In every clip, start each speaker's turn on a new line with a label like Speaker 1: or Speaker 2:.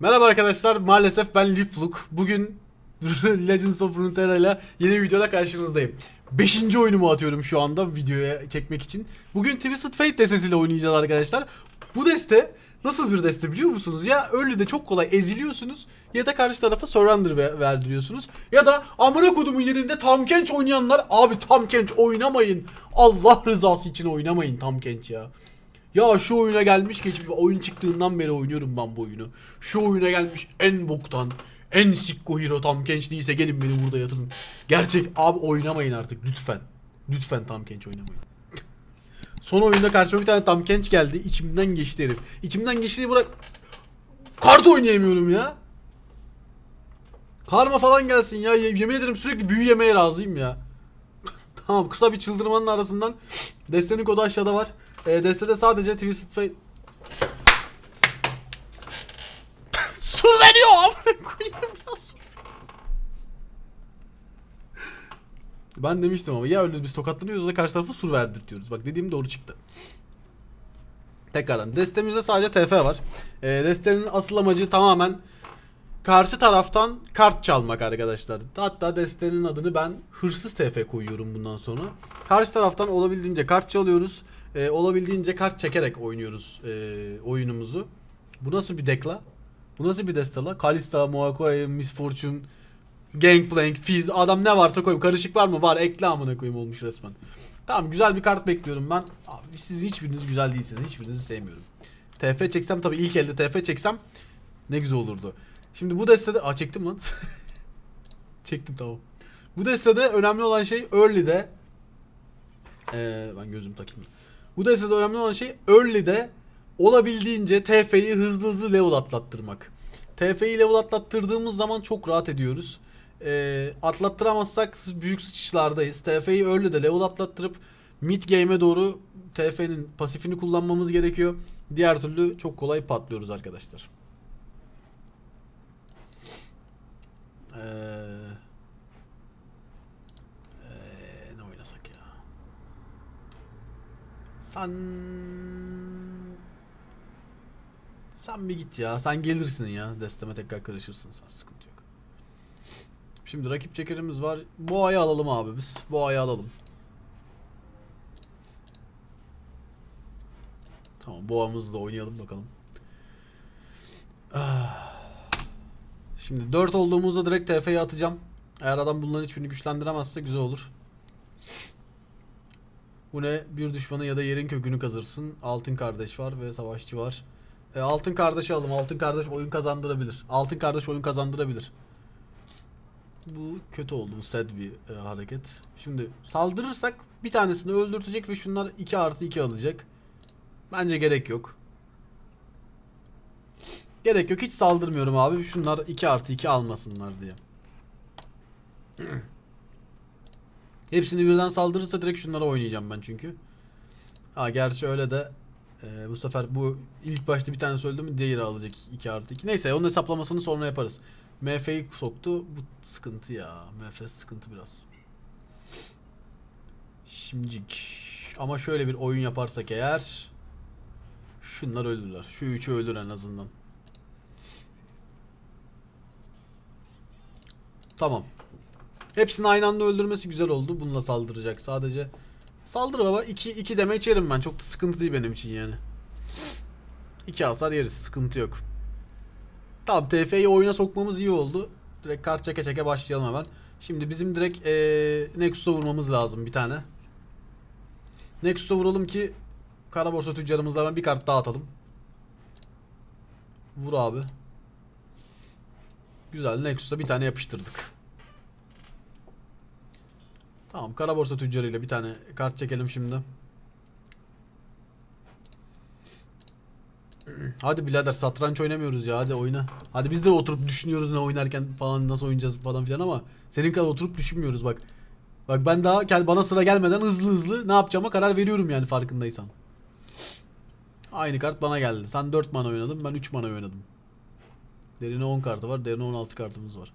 Speaker 1: Merhaba arkadaşlar, maalesef ben Lifluk. Bugün Legends of Runeterra ile yeni bir videoda karşınızdayım. Beşinci oyunumu atıyorum şu anda videoya çekmek için. Bugün Twisted Fate destesiyle oynayacağız arkadaşlar. Bu deste nasıl bir deste biliyor musunuz? Ya early'de çok kolay eziliyorsunuz ya da karşı tarafa surrender ver- verdiriyorsunuz. Ya da amına kodumun yerinde Tam Kench oynayanlar abi Tam Kench oynamayın. Allah rızası için oynamayın Tam Kench ya. Ya şu oyuna gelmiş geçmiş oyun çıktığından beri oynuyorum ben bu oyunu. Şu oyuna gelmiş en boktan, en sikko hero tam genç değilse gelin beni burada yatırın. Gerçek abi oynamayın artık lütfen. Lütfen tam genç oynamayın. Son oyunda karşıma bir tane tam genç geldi. içimden geçti herif. İçimden geçtiği bırak. Kart oynayamıyorum ya. Karma falan gelsin ya. Ye- Yemin ederim sürekli büyü yemeye razıyım ya. tamam kısa bir çıldırmanın arasından destenin kodu aşağıda var. E, destede sadece Twisted Fate Sur veriyor amına koyayım ya sur. Ben demiştim ama ya öyle biz tokatlanıyoruz ya da karşı tarafı sur verdirtiyoruz. Bak dediğim doğru çıktı. Tekrardan destemizde sadece TF var. E, destenin asıl amacı tamamen karşı taraftan kart çalmak arkadaşlar. Hatta destenin adını ben hırsız TF koyuyorum bundan sonra. Karşı taraftan olabildiğince kart çalıyoruz. Ee, olabildiğince kart çekerek oynuyoruz ee, oyunumuzu. Bu nasıl bir dekla? Bu nasıl bir deste la? Kalista, Moakoi, Miss Fortune, Gangplank, Fizz. Adam ne varsa koyayım. Karışık var mı? Var. Ekle amına koyayım olmuş resmen. Tamam güzel bir kart bekliyorum ben. Abi sizin hiçbiriniz güzel değilsiniz. Hiçbirinizi sevmiyorum. TF çeksem tabii ilk elde TF çeksem ne güzel olurdu. Şimdi bu destede... Aa çektim lan. çektim tamam. Bu destede önemli olan şey early'de ee, ben gözüm takayım. Bu destede önemli olan şey early'de olabildiğince TF'yi hızlı hızlı level atlattırmak. TF'yi level atlattırdığımız zaman çok rahat ediyoruz. Ee, atlattıramazsak büyük sıçışlardayız. TF'yi early'de level atlattırıp mid game'e doğru TF'nin pasifini kullanmamız gerekiyor. Diğer türlü çok kolay patlıyoruz arkadaşlar. Eee, ne oynasak ya? Sen sen bir git ya. Sen gelirsin ya. Desteme tekrar karışırsın sen. Sıkıntı yok. Şimdi rakip çekerimiz var. Boğa'yı alalım abi biz. Boğa'yı alalım. Tamam boğamızla oynayalım bakalım. Ah. Şimdi 4 olduğumuzda direkt TF'ye atacağım. Eğer adam bunların hiçbirini güçlendiremezse güzel olur. Bu ne? Bir düşmanı ya da yerin kökünü kazırsın. Altın kardeş var ve savaşçı var. E, altın kardeşi alalım. Altın kardeş oyun kazandırabilir. Altın kardeş oyun kazandırabilir. Bu kötü oldu. Bu sad bir e, hareket. Şimdi saldırırsak bir tanesini öldürtecek ve şunlar 2 artı 2 alacak. Bence gerek yok. Gerek yok. Hiç saldırmıyorum abi. Şunlar 2 artı 2 almasınlar diye. Hepsini birden saldırırsa direkt şunlara oynayacağım ben çünkü. Ha gerçi öyle de e, bu sefer bu ilk başta bir tane söyledi mi diğeri alacak 2 artı 2. Neyse onun hesaplamasını sonra yaparız. MF'yi soktu. Bu sıkıntı ya. MF sıkıntı biraz. Şimdicik. Ama şöyle bir oyun yaparsak eğer şunlar ölürler. Şu üçü ölür en azından. Tamam. Hepsini aynı anda öldürmesi güzel oldu. Bununla saldıracak sadece. Saldır baba. 2 2 deme içerim ben. Çok da sıkıntı değil benim için yani. 2 hasar yeriz. Sıkıntı yok. Tamam TF'yi oyuna sokmamız iyi oldu. Direkt kart çeke çeke başlayalım hemen. Şimdi bizim direkt ee, Nexus'a vurmamız lazım bir tane. Nexus'a vuralım ki kara borsa tüccarımızla hemen bir kart daha atalım. Vur abi. Güzel Nexus'a bir tane yapıştırdık. Tamam kara borsa tüccarıyla bir tane kart çekelim şimdi. Hadi birader satranç oynamıyoruz ya hadi oyna. Hadi biz de oturup düşünüyoruz ne oynarken falan nasıl oynayacağız falan filan ama senin kadar oturup düşünmüyoruz bak. Bak ben daha kend- bana sıra gelmeden hızlı hızlı ne yapacağıma karar veriyorum yani farkındaysan. Aynı kart bana geldi. Sen 4 mana oynadın ben 3 mana oynadım. Derine 10 kartı var derine 16 kartımız var.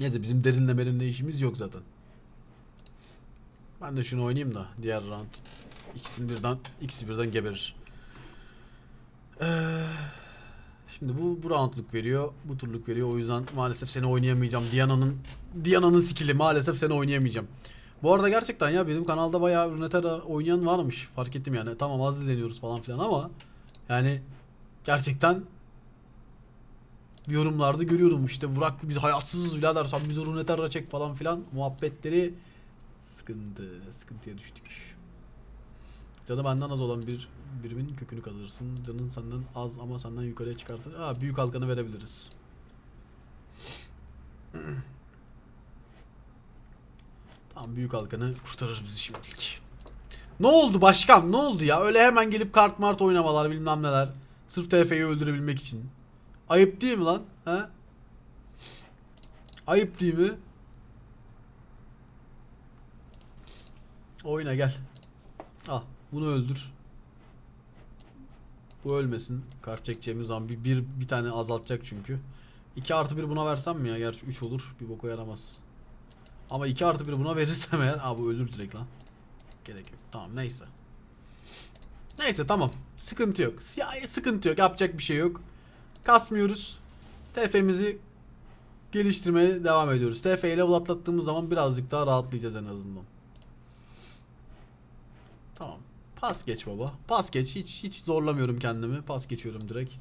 Speaker 1: Neyse bizim derinle merinle işimiz yok zaten. Ben de şunu oynayayım da diğer round. İkisini birden, ikisi birden geberir. Ee, Şimdi bu bu roundluk veriyor, bu turluk veriyor. O yüzden maalesef seni oynayamayacağım. Diana'nın Diana'nın skill'i maalesef seni oynayamayacağım. Bu arada gerçekten ya benim kanalda bayağı Runeterra oynayan varmış. Fark ettim yani. Tamam az izleniyoruz falan filan ama yani gerçekten yorumlarda görüyorum işte Burak biz hayatsızız birader sen bizi Runeterra çek falan filan muhabbetleri sıkıntı sıkıntıya düştük. Canı benden az olan bir birimin kökünü kazırsın. Canın senden az ama senden yukarıya çıkartır. Aa büyük halkanı verebiliriz. Tamam büyük halkanı kurtarır bizi şimdilik. Ne oldu başkan? Ne oldu ya? Öyle hemen gelip kart mart oynamalar bilmem neler. Sırf TF'yi öldürebilmek için. Ayıp değil mi lan? He? Ayıp değil mi? Oyna gel. Al bunu öldür. Bu ölmesin. Kart çekeceğimiz zaman bir, bir, bir tane azaltacak çünkü. 2 artı 1 buna versem mi ya? Gerçi 3 olur. Bir boka yaramaz. Ama 2 artı 1 buna verirsem eğer. Aa bu ölür direkt lan. Gerek yok. Tamam neyse. Neyse tamam. Sıkıntı yok. Ya, sıkıntı yok. Yapacak bir şey yok. Kasmıyoruz. TF'mizi geliştirmeye devam ediyoruz. TF ile atlattığımız zaman birazcık daha rahatlayacağız en azından. Tamam. Pas geç baba. Pas geç. Hiç hiç zorlamıyorum kendimi. Pas geçiyorum direkt.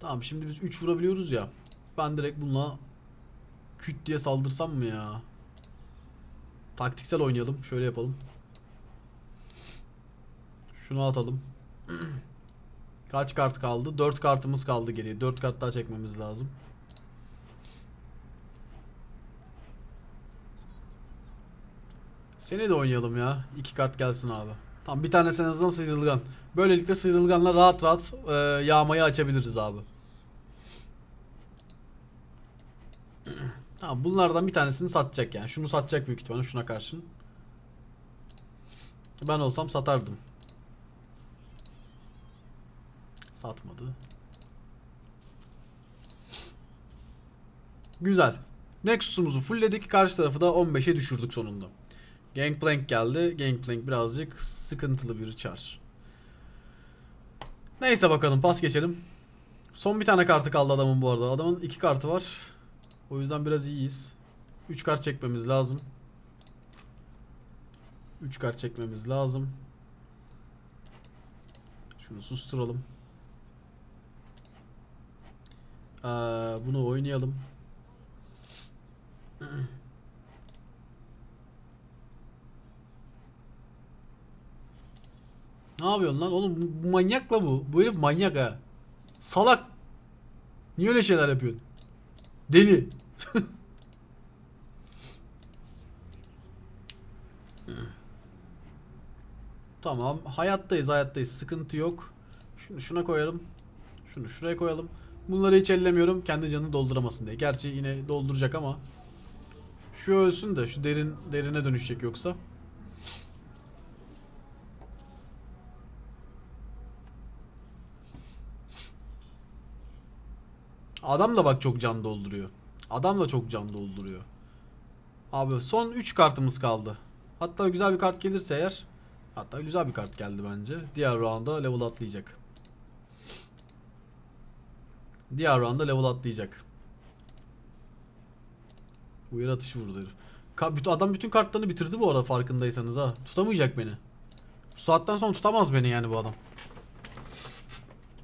Speaker 1: Tamam şimdi biz 3 vurabiliyoruz ya. Ben direkt bununla küt diye saldırsam mı ya? Taktiksel oynayalım. Şöyle yapalım. Şunu atalım. Kaç kart kaldı? 4 kartımız kaldı geriye. 4 kart daha çekmemiz lazım. Seni de oynayalım ya. İki kart gelsin abi. Tamam bir tanesi en azından sıyrılgan. Böylelikle sıyrılganla rahat rahat e, yağmayı açabiliriz abi. Tamam bunlardan bir tanesini satacak yani. Şunu satacak büyük ihtimalle şuna karşın. Ben olsam satardım. Satmadı. Güzel. Nexus'umuzu fullledik. Karşı tarafı da 15'e düşürdük sonunda. Gangplank geldi. Gangplank birazcık sıkıntılı bir çar. Neyse bakalım pas geçelim. Son bir tane kartı kaldı adamın bu arada. Adamın iki kartı var. O yüzden biraz iyiyiz. 3 kart çekmemiz lazım. 3 kart çekmemiz lazım. Şunu susturalım. Ee, bunu oynayalım. Ne yapıyorsun lan? Oğlum bu- manyak la bu. Bu herif manyak ha. Salak. Niye öyle şeyler yapıyorsun? Deli. tamam. Hayattayız hayattayız. Sıkıntı yok. Şunu şuna koyalım. Şunu şuraya koyalım. Bunları hiç ellemiyorum. Kendi canını dolduramasın diye. Gerçi yine dolduracak ama. Şu ölsün de şu derin derine dönüşecek yoksa. Adam da bak çok can dolduruyor. Adam da çok can dolduruyor. Abi son 3 kartımız kaldı. Hatta güzel bir kart gelirse eğer hatta güzel bir kart geldi bence. Diğer roundda level atlayacak. Diğer roundda level atlayacak. Uyarı atışı vurdu herif. Ka- adam bütün kartlarını bitirdi bu arada farkındaysanız ha. Tutamayacak beni. Bu saatten sonra tutamaz beni yani bu adam.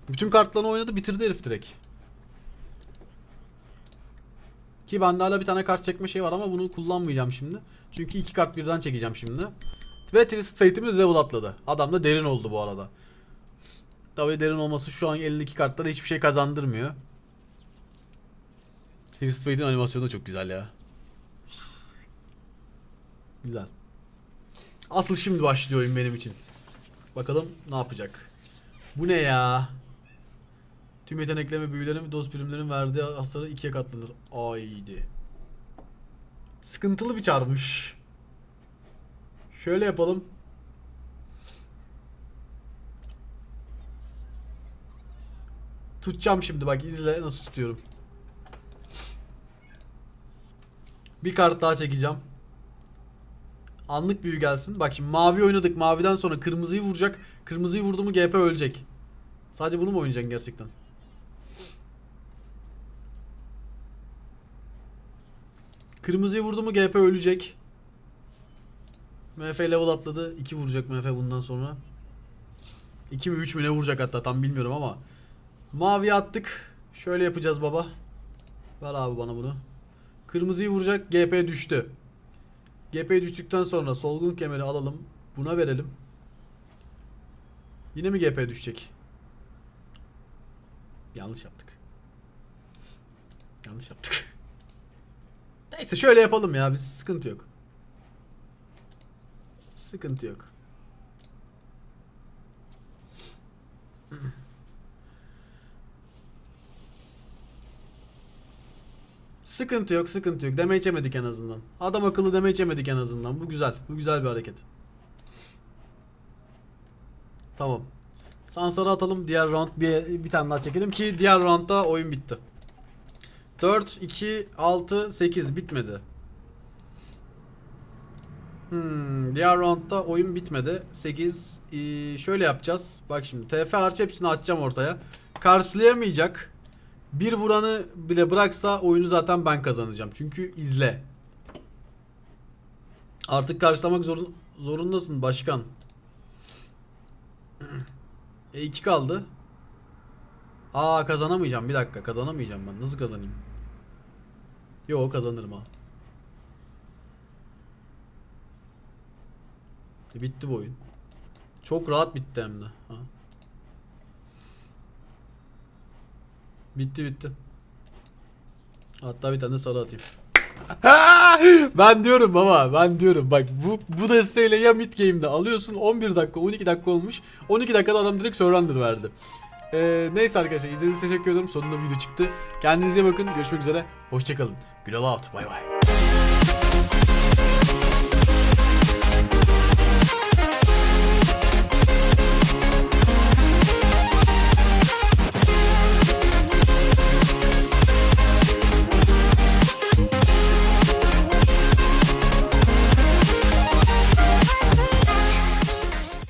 Speaker 1: Bütün kartlarını oynadı bitirdi herif direkt. Ki bende hala bir tane kart çekme şey var ama bunu kullanmayacağım şimdi. Çünkü iki kart birden çekeceğim şimdi. Ve Twisted Fate'imiz level atladı. Adam da derin oldu bu arada. Tabii derin olması şu an elindeki kartlara hiçbir şey kazandırmıyor. Twisted Fate'in animasyonu da çok güzel ya. Güzel. Asıl şimdi başlıyor oyun benim için. Bakalım ne yapacak. Bu ne ya? Tüm yeteneklerin ve büyülerin doz birimlerin verdiği hasarı ikiye katlanır. Aydi. Sıkıntılı bir çarmış. Şöyle yapalım. Tutacağım şimdi bak izle nasıl tutuyorum. Bir kart daha çekeceğim. Anlık büyü gelsin. Bak şimdi mavi oynadık. Maviden sonra kırmızıyı vuracak. Kırmızıyı vurdu mu GP ölecek. Sadece bunu mu oynayacaksın gerçekten? Kırmızıyı vurdu mu GP ölecek. MF level atladı. 2 vuracak MF bundan sonra. 2 mi 3 mü ne vuracak hatta tam bilmiyorum ama. Mavi attık. Şöyle yapacağız baba. Ver abi bana bunu. Kırmızıyı vuracak. GP düştü. GP düştükten sonra solgun kemeri alalım. Buna verelim. Yine mi GP düşecek? Yanlış yaptık. Yanlış yaptık. Neyse şöyle yapalım ya. Biz sıkıntı yok. Sıkıntı yok. Sıkıntı yok, sıkıntı yok. Deme içemedik en azından. Adam akıllı deme içemedik en azından. Bu güzel. Bu güzel bir hareket. Tamam. Sansar'ı atalım. Diğer round bir, bir tane daha çekelim ki diğer roundda oyun bitti. 4, 2, 6, 8 bitmedi. Hmm, diğer roundda oyun bitmedi. 8 ee, şöyle yapacağız. Bak şimdi TF harç hepsini atacağım ortaya. Karşılayamayacak. Bir vuranı bile bıraksa oyunu zaten ben kazanacağım. Çünkü izle. Artık karşılamak zorun, zorundasın başkan. E 2 kaldı. Aa kazanamayacağım. Bir dakika kazanamayacağım ben. Nasıl kazanayım? Yo kazanırım ha. E, bitti bu oyun. Çok rahat bitti hem de. Ha. Bitti bitti. Hatta bir tane sarı atayım. ben diyorum baba ben diyorum bak bu bu desteğiyle ya mid game'de alıyorsun 11 dakika 12 dakika olmuş 12 dakikada adam direkt surrender verdi. Ee, neyse arkadaşlar izlediğiniz için teşekkür ederim sonunda video çıktı. Kendinize bakın görüşmek üzere hoşçakalın. Gülal out bay bay.